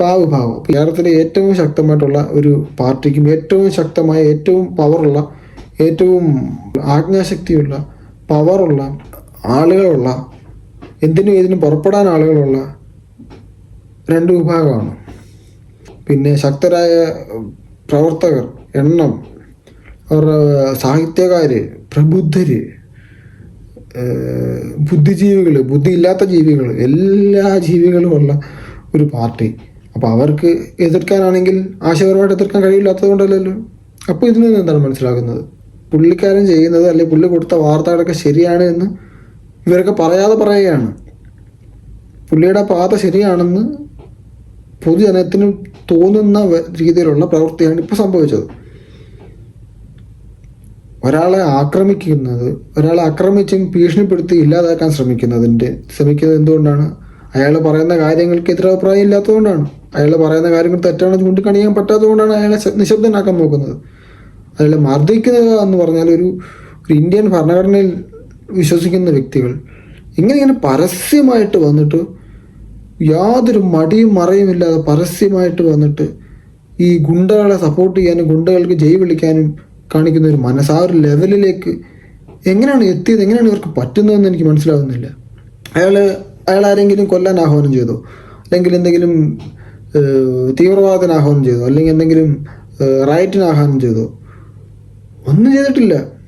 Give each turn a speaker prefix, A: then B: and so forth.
A: ആ കേരളത്തിലെ ഏറ്റവും ശക്തമായിട്ടുള്ള ഒരു പാർട്ടിക്കും ഏറ്റവും ശക്തമായ ഏറ്റവും പവറുള്ള ഏറ്റവും ആജ്ഞാശക്തിയുള്ള പവറുള്ള ആളുകളുള്ള എന്തിനും ഏതിനും പുറപ്പെടാൻ ആളുകളുള്ള രണ്ട് വിഭാഗമാണ്. പിന്നെ ശക്തരായ പ്രവർത്തകർ എണ്ണം അവരുടെ സാഹിത്യകാര് പ്രബുദ്ധര് ബുദ്ധിജീവികൾ ബുദ്ധിയില്ലാത്ത ജീവികൾ എല്ലാ ജീവികളുമുള്ള ഒരു പാർട്ടി. അപ്പോൾ അവർക്ക് എതിർക്കാനാണെങ്കിൽ ആശയപരമായിട്ട് എതിർക്കാൻ കഴിയില്ലാത്തത് കൊണ്ടല്ലല്ലോ അപ്പോൾ ഇതിൽ നിന്ന് എന്താണ് മനസ്സിലാക്കുന്നത്? പുള്ളിക്കാരൻ ചെയ്യുന്നത് അല്ലെങ്കിൽ പുള്ളി കൊടുത്ത വാർത്തകളൊക്കെ ശരിയാണ് എന്ന് ഇവരൊക്കെ പറയാതെ പറയുകയാണ്. പുള്ളിയുടെ പാത ശരിയാണെന്ന് പൊതുജനത്തിന് തോന്നുന്ന രീതിയിലുള്ള പ്രവൃത്തിയാണ് ഇപ്പോൾ സംഭവിച്ചത്. ഒരാളെ ആക്രമിക്കുന്നത് ഒരാളെ ആക്രമിച്ചും ഭീഷണിപ്പെടുത്തി ഇല്ലാതാക്കാൻ ശ്രമിക്കുന്നതിന്റെ ശ്രമിക്കുന്നത് എന്തുകൊണ്ടാണ്? അയാൾ പറയുന്ന കാര്യങ്ങൾക്ക് എതിരഭിപ്രായം ഇല്ലാത്തതുകൊണ്ടാണ്. അയാൾ പറയുന്ന കാര്യങ്ങൾ തെറ്റാണെന്ന് ചൂണ്ടിക്കാണിക്കാൻ പറ്റാത്തതുകൊണ്ടാണ് അയാളെ നിശബ്ദനാക്കാൻ നോക്കുന്നത്. അയാളെ മർദ്ദിക്കുക എന്ന് പറഞ്ഞാൽ ഒരു ഇന്ത്യൻ ഭരണഘടനയിൽ വിശ്വസിക്കുന്ന വ്യക്തികൾ ഇങ്ങനെ ഇങ്ങനെ പരസ്യമായിട്ട് വന്നിട്ട് യാതൊരു മടിയും മറയുമില്ലാതെ പരസ്യമായിട്ട് വന്നിട്ട് ഈ ഗുണ്ടകളെ സപ്പോർട്ട് ചെയ്യാനും ഗുണ്ടകൾക്ക് ജയ് വിളിക്കാനും കാണിക്കുന്ന ഒരു മനസ്സ് ആ ഒരു ലെവലിലേക്ക് എങ്ങനെയാണ് എത്തിയത് എങ്ങനെയാണ് ഇവർക്ക് പറ്റുന്നതെന്ന് എനിക്ക് മനസ്സിലാവുന്നില്ല. അയാൾ അയാൾ ആരെങ്കിലും കൊല്ലാൻ ആഹ്വാനം ചെയ്തോ? അല്ലെങ്കിൽ എന്തെങ്കിലും തീവ്രവാദത്തിന് ആഹ്വാനം ചെയ്തോ. അല്ലെങ്കിൽ എന്തെങ്കിലും റൈറ്റിന് ആഹ്വാനം ചെയ്തോ. ഒന്നും ചെയ്തിട്ടില്ല.